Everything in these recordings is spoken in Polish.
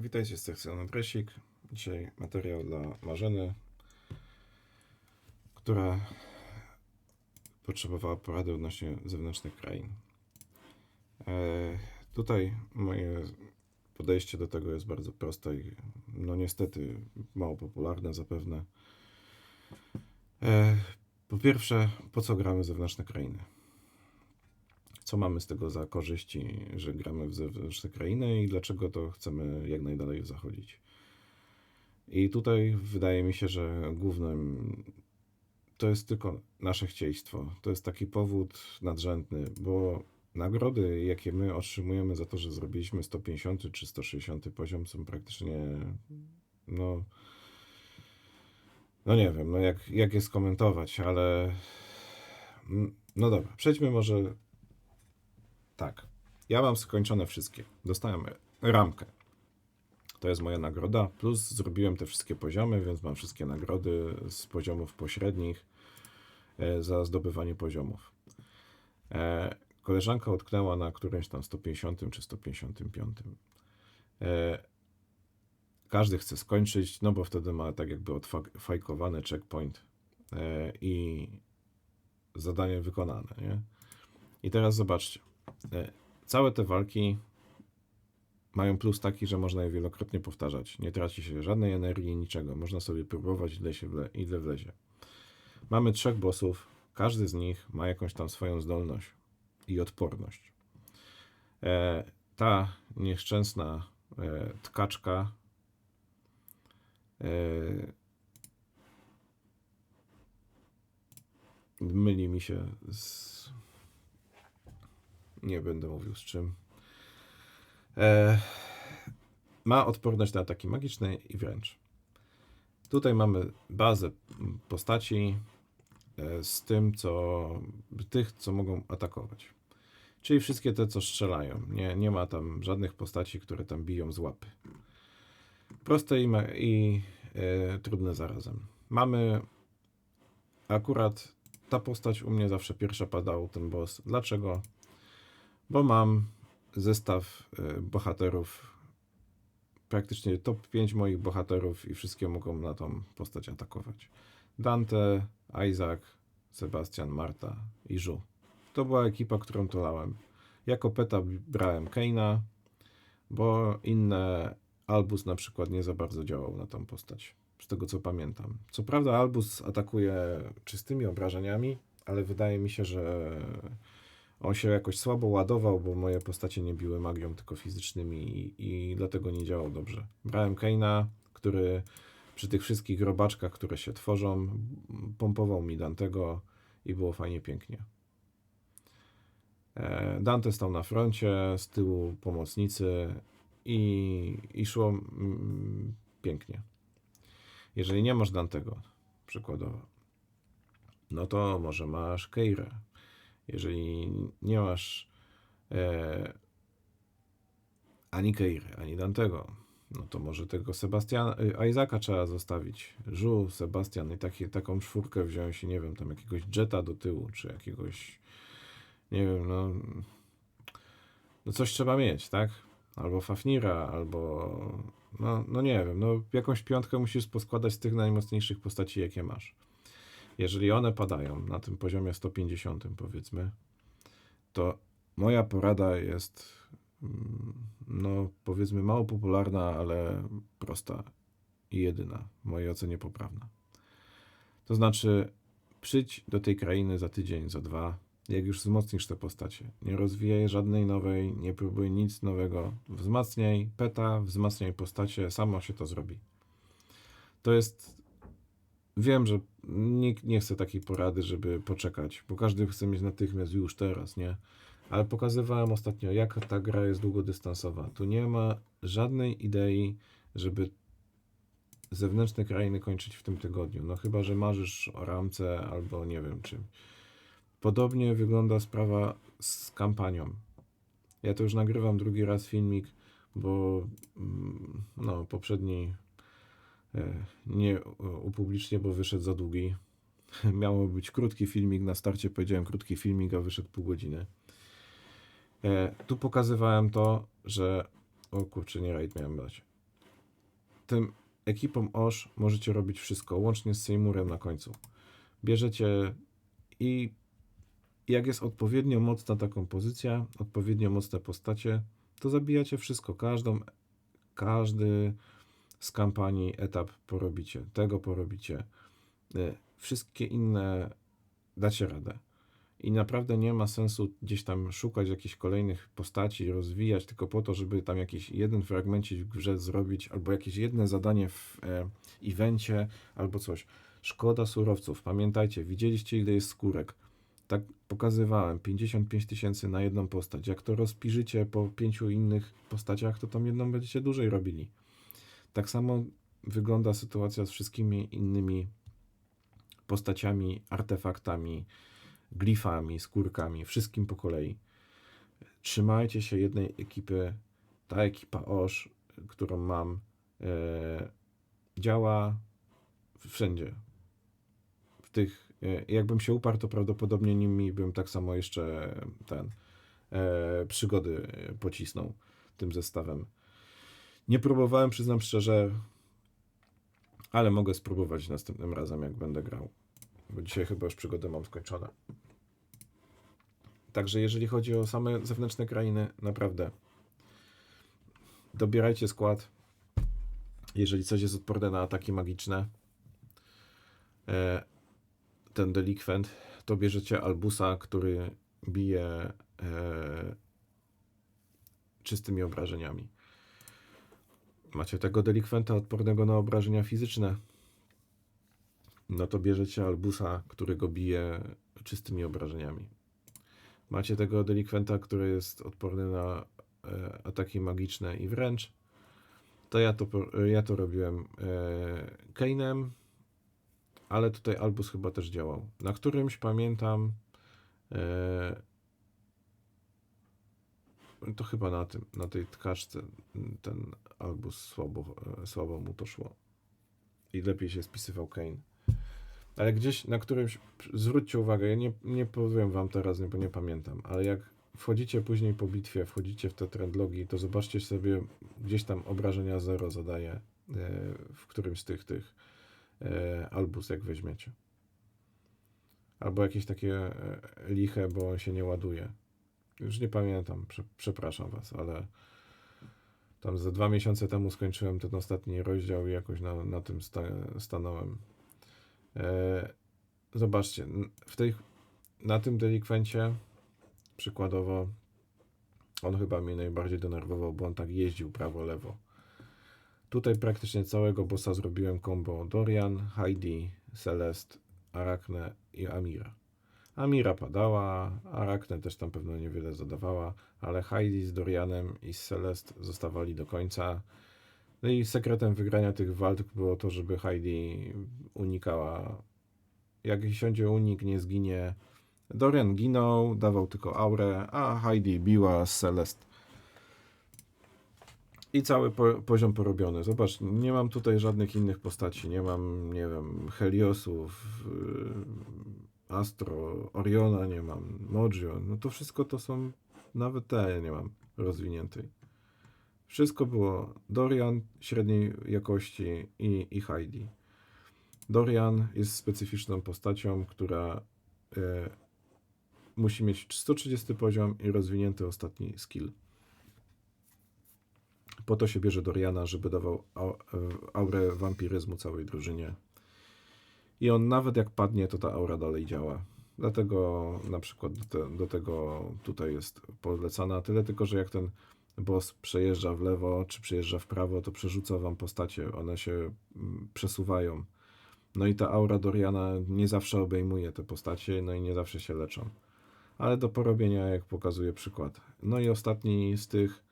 Witajcie z sekcją Dresik. Dzisiaj materiał dla Marzeny, która potrzebowała porady odnośnie zewnętrznych krain. E, tutaj moje podejście do tego jest bardzo proste i no niestety mało popularne zapewne. E, po pierwsze, po co gramy zewnętrzne krainy? Co mamy z tego za korzyści, że gramy w zewnętrzne krainy i dlaczego to chcemy jak najdalej zachodzić. I tutaj wydaje mi się, że głównym to jest tylko nasze chcieństwo. To jest taki powód nadrzędny, bo nagrody, jakie my otrzymujemy za to, że zrobiliśmy 150 czy 160 poziom, są praktycznie no. No nie wiem, no jak, jak je skomentować, ale. No dobra, przejdźmy może tak. Ja mam skończone wszystkie. Dostałem ramkę. To jest moja nagroda. Plus zrobiłem te wszystkie poziomy, więc mam wszystkie nagrody z poziomów pośrednich e, za zdobywanie poziomów. E, koleżanka utknęła na którymś tam 150 czy 155. E, każdy chce skończyć, no bo wtedy ma tak jakby odfajkowany checkpoint i zadanie wykonane. Nie? I teraz zobaczcie. E, całe te walki mają plus taki, że można je wielokrotnie powtarzać. Nie traci się żadnej energii, niczego. Można sobie próbować, ile, się wle, ile wlezie. Mamy trzech bossów. Każdy z nich ma jakąś tam swoją zdolność i odporność. E, ta nieszczęsna e, tkaczka e, myli mi się z nie będę mówił z czym. E, ma odporność na ataki magiczne i wręcz. Tutaj mamy bazę postaci e, z tym, co tych, co mogą atakować. Czyli wszystkie te, co strzelają. Nie, nie ma tam żadnych postaci, które tam biją z łapy. Proste i, i e, trudne zarazem. Mamy akurat ta postać u mnie zawsze pierwsza padał, ten boss. Dlaczego? Bo mam zestaw y, bohaterów, praktycznie top 5 moich bohaterów i wszystkie mogą na tą postać atakować. Dante, Isaac, Sebastian, Marta i Żu. To była ekipa, którą tolałem. Jako peta brałem Keina, bo inne Albus na przykład nie za bardzo działał na tą postać. Z tego co pamiętam. Co prawda Albus atakuje czystymi obrażeniami, ale wydaje mi się, że on się jakoś słabo ładował, bo moje postacie nie biły magią, tylko fizycznymi i, i dlatego nie działał dobrze. Brałem Keina, który przy tych wszystkich robaczkach, które się tworzą, pompował mi Dantego i było fajnie pięknie. E, Dante stał na froncie, z tyłu pomocnicy i, i szło mm, pięknie. Jeżeli nie masz Dantego, przykładowo, no to może masz Keirę jeżeli nie masz e, ani Keiry, ani Dantego, no to może tego Sebastiana, e, Isaaca trzeba zostawić. Żu, Sebastian i takie, taką czwórkę wziąć i nie wiem, tam jakiegoś Jetta do tyłu, czy jakiegoś, nie wiem, no, no coś trzeba mieć, tak? Albo Fafnira, albo, no, no nie wiem, no jakąś piątkę musisz poskładać z tych najmocniejszych postaci, jakie masz. Jeżeli one padają na tym poziomie 150, powiedzmy, to moja porada jest, mm, no powiedzmy, mało popularna, ale prosta i jedyna, w mojej ocenie poprawna. To znaczy, przyjdź do tej krainy za tydzień, za dwa, jak już wzmocnisz te postacie. Nie rozwijaj żadnej nowej, nie próbuj nic nowego. Wzmacniaj peta, wzmacniaj postacie, samo się to zrobi. To jest Wiem, że nikt nie chce takiej porady, żeby poczekać, bo każdy chce mieć natychmiast już teraz, nie? Ale pokazywałem ostatnio, jak ta gra jest długodystansowa. Tu nie ma żadnej idei, żeby zewnętrzne krainy kończyć w tym tygodniu. No chyba, że marzysz o ramce albo nie wiem czym. Podobnie wygląda sprawa z kampanią. Ja to już nagrywam drugi raz filmik, bo mm, no, poprzedni nie upublicznię, bo wyszedł za długi. Miało być krótki filmik, na starcie powiedziałem krótki filmik, a wyszedł pół godziny. E, tu pokazywałem to, że o kurczę, nie raid miałem dać, tym ekipą OSZ możecie robić wszystko, łącznie z Seymourem na końcu. Bierzecie i jak jest odpowiednio mocna ta kompozycja, odpowiednio mocne postacie, to zabijacie wszystko, każdą, każdy z kampanii etap porobicie, tego porobicie, y, wszystkie inne dacie radę. I naprawdę nie ma sensu gdzieś tam szukać jakichś kolejnych postaci, rozwijać tylko po to, żeby tam jakiś jeden fragmencik w grze zrobić, albo jakieś jedno zadanie w e, evencie, albo coś. Szkoda surowców. Pamiętajcie, widzieliście ile jest skórek. Tak pokazywałem, 55 tysięcy na jedną postać. Jak to rozpiżycie po pięciu innych postaciach, to tam jedną będziecie dłużej robili. Tak samo wygląda sytuacja z wszystkimi innymi postaciami, artefaktami, glifami, skórkami, wszystkim po kolei. Trzymajcie się jednej ekipy. Ta ekipa OSZ, którą mam, e, działa wszędzie. W tych, e, jakbym się uparł, to prawdopodobnie nimi bym tak samo jeszcze ten e, przygody pocisnął tym zestawem. Nie próbowałem, przyznam szczerze, ale mogę spróbować następnym razem, jak będę grał. Bo dzisiaj chyba już przygody mam skończone. Także jeżeli chodzi o same zewnętrzne krainy, naprawdę dobierajcie skład. Jeżeli coś jest odporne na ataki magiczne, e, ten delikwent, to bierzecie Albusa, który bije e, czystymi obrażeniami. Macie tego delikwenta odpornego na obrażenia fizyczne, no to bierzecie Albusa, który go bije czystymi obrażeniami. Macie tego delikwenta, który jest odporny na e, ataki magiczne i wręcz. To ja to, ja to robiłem e, Kane'em, ale tutaj Albus chyba też działał. Na którymś pamiętam e, to chyba na tym, na tej tkaczce ten Albus słabo, e, słabo mu to szło. I lepiej się spisywał Kane. Ale gdzieś na którymś, zwróćcie uwagę, ja nie, nie powiem wam teraz, bo nie pamiętam, ale jak wchodzicie później po bitwie, wchodzicie w te trendlogi, to zobaczcie sobie, gdzieś tam obrażenia zero zadaje e, w którymś z tych, tych e, albus, jak weźmiecie. Albo jakieś takie liche, bo on się nie ładuje. Już nie pamiętam, przepraszam was, ale tam ze dwa miesiące temu skończyłem ten ostatni rozdział i jakoś na, na tym sta stanąłem. E, zobaczcie, w tej, na tym delikwencie przykładowo on chyba mnie najbardziej denerwował, bo on tak jeździł prawo-lewo. Tutaj praktycznie całego bossa zrobiłem combo Dorian, Heidi, Celest, Arachne i Amira. Amira padała, Arachne też tam pewno niewiele zadawała, ale Heidi z Dorianem i z Celest zostawali do końca. No i sekretem wygrania tych walk było to, żeby Heidi unikała. Jak siądzie unik, nie zginie. Dorian ginął, dawał tylko aurę, a Heidi biła z Celest. I cały po, poziom porobiony. Zobacz, nie mam tutaj żadnych innych postaci. Nie mam, nie wiem, Heliosów, yy, Astro, Oriona nie mam, Mojo. No to wszystko to są, nawet te nie mam rozwiniętej. Wszystko było Dorian średniej jakości i, i Heidi. Dorian jest specyficzną postacią, która e, musi mieć 130 poziom i rozwinięty ostatni skill. Po to się bierze Doriana, żeby dawał e, aurę wampiryzmu całej drużynie. I on nawet jak padnie, to ta aura dalej działa. Dlatego na przykład do, do tego tutaj jest polecana. Tyle tylko, że jak ten boss przejeżdża w lewo czy przejeżdża w prawo, to przerzuca wam postacie. One się mm, przesuwają. No i ta aura Doriana nie zawsze obejmuje te postacie, no i nie zawsze się leczą. Ale do porobienia, jak pokazuje przykład. No i ostatni z tych,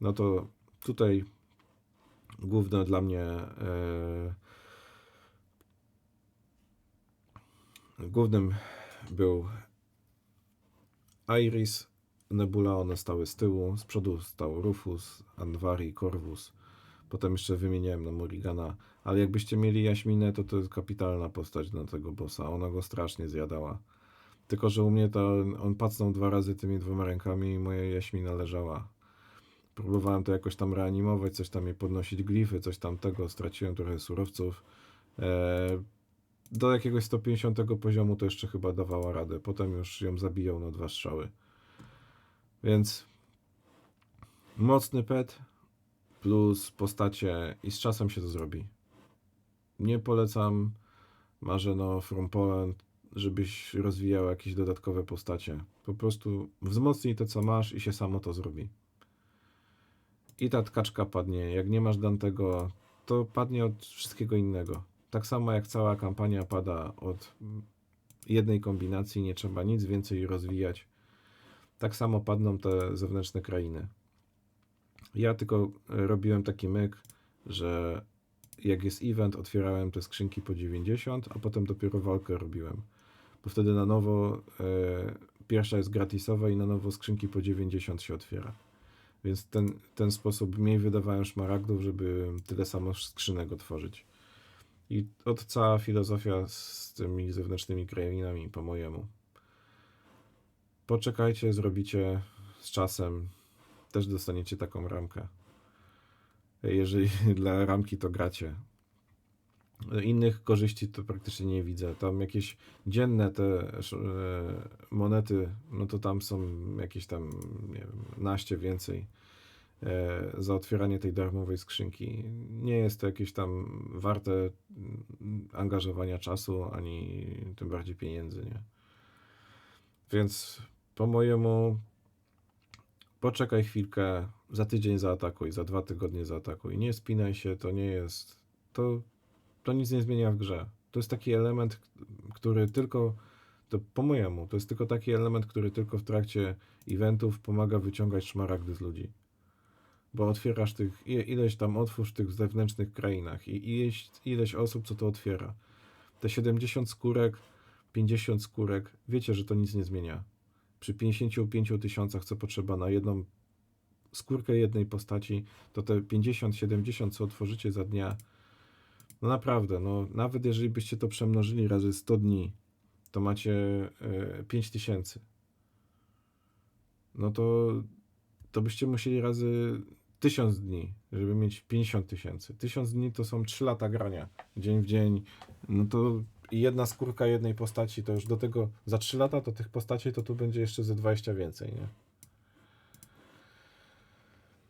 no to tutaj główne dla mnie e, głównym był Iris Nebula, one stały z tyłu, z przodu stał Rufus, Anvari, Corvus. Potem jeszcze wymieniałem na Morigana, ale jakbyście mieli Jaśminę, to to jest kapitalna postać dla tego bossa. Ona go strasznie zjadała. Tylko, że u mnie to on pacnął dwa razy tymi dwoma rękami i moja Jaśmina leżała. próbowałem to jakoś tam reanimować, coś tam je podnosić glify, coś tam tego, straciłem trochę surowców. E, do jakiegoś 150 poziomu to jeszcze chyba dawała radę. Potem już ją zabijał na dwa strzały. Więc mocny pet plus postacie i z czasem się to zrobi. Nie polecam Marzeno from Poland, żebyś rozwijał jakieś dodatkowe postacie. Po prostu wzmocnij to, co masz i się samo to zrobi. I ta tkaczka padnie. Jak nie masz Dantego, to padnie od wszystkiego innego. Tak samo jak cała kampania pada od jednej kombinacji, nie trzeba nic więcej rozwijać. Tak samo padną te zewnętrzne krainy. Ja tylko robiłem taki myk, że jak jest event, otwierałem te skrzynki po 90, a potem dopiero walkę robiłem. Bo wtedy na nowo e, pierwsza jest gratisowa i na nowo skrzynki po 90 się otwiera. Więc ten, ten sposób mniej wydawałem szmaragdów, żeby tyle samo skrzynek otworzyć. I od cała filozofia z tymi zewnętrznymi krainami po mojemu. Poczekajcie, zrobicie z czasem, też dostaniecie taką ramkę. Jeżeli dla ramki to gracie. Innych korzyści to praktycznie nie widzę. Tam jakieś dzienne te e, monety, no to tam są jakieś tam, nie wiem, naście więcej za otwieranie tej darmowej skrzynki. Nie jest to jakieś tam warte mm, angażowania czasu, ani tym bardziej pieniędzy, nie? Więc po mojemu poczekaj chwilkę, za tydzień zaatakuj, za dwa tygodnie zaatakuj. Nie spinaj się, to nie jest. To, to nic nie zmienia w grze. To jest taki element, który tylko. To po mojemu, to jest tylko taki element, który tylko w trakcie eventów pomaga wyciągać szmaragdy z ludzi. Bo otwierasz tych, ileś tam otwórz w tych zewnętrznych krainach i ileś, ileś osób, co to otwiera. Te 70 skórek, 50 skórek, wiecie, że to nic nie zmienia. Przy 55 tysiącach, co potrzeba na jedną skórkę jednej postaci, to te 50-70, co otworzycie za dnia, no naprawdę, no nawet jeżeli byście to przemnożyli razy 100 dni, to macie y, 5000. No to, to byście musieli razy 1000 dni, żeby mieć 50 tysięcy. 1000 dni to są 3 lata grania, dzień w dzień. No to jedna skórka jednej postaci, to już do tego za 3 lata to tych postaci to tu będzie jeszcze ze 20 więcej, nie?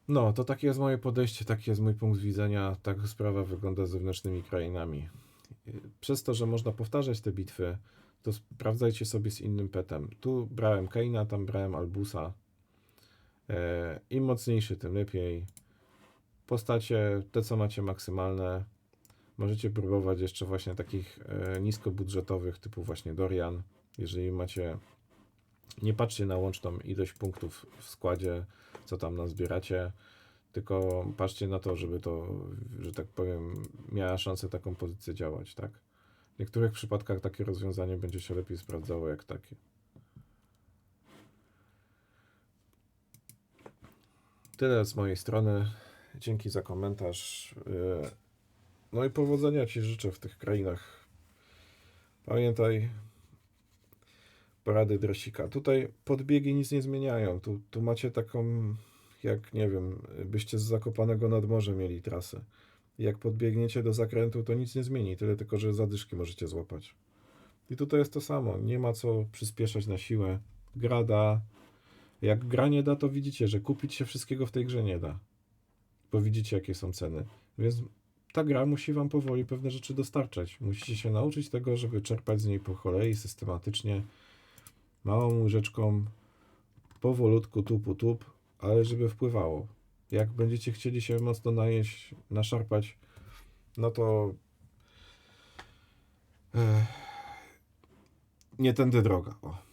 No, to takie jest moje podejście, taki jest mój punkt widzenia. Tak sprawa wygląda z zewnętrznymi krainami. Przez to, że można powtarzać te bitwy, to sprawdzajcie sobie z innym petem. Tu brałem Keina, tam brałem Albusa. E, Im mocniejszy, tym lepiej. Postacie, te co macie maksymalne, możecie próbować jeszcze właśnie takich e, niskobudżetowych, typu właśnie Dorian. Jeżeli macie, nie patrzcie na łączną ilość punktów w składzie, co tam nazbieracie, tylko patrzcie na to, żeby to, że tak powiem, miała szansę taką pozycję działać, tak? W niektórych przypadkach takie rozwiązanie będzie się lepiej sprawdzało jak takie. Tyle z mojej strony. Dzięki za komentarz. Yy, no i powodzenia Ci życzę w tych krainach. Pamiętaj, porady Dresika. Tutaj podbiegi nic nie zmieniają. Tu, tu macie taką, jak nie wiem, byście z Zakopanego nad morze mieli trasę. Jak podbiegniecie do zakrętu, to nic nie zmieni, tyle tylko, że zadyszki możecie złapać. I tutaj jest to samo. Nie ma co przyspieszać na siłę. Gra da. Jak gra nie da, to widzicie, że kupić się wszystkiego w tej grze nie da. Bo widzicie, jakie są ceny. Więc ta gra musi wam powoli pewne rzeczy dostarczać. Musicie się nauczyć tego, żeby czerpać z niej po kolei, systematycznie małą łyżeczką, powolutku, tupu tup, ale żeby wpływało. Jak będziecie chcieli się mocno najeść, naszarpać, no to e, nie tędy droga, o,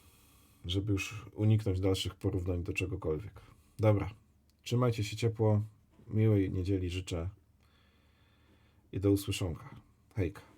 żeby już uniknąć dalszych porównań do czegokolwiek. Dobra, trzymajcie się ciepło, miłej niedzieli życzę i do usłyszonka. Hejka.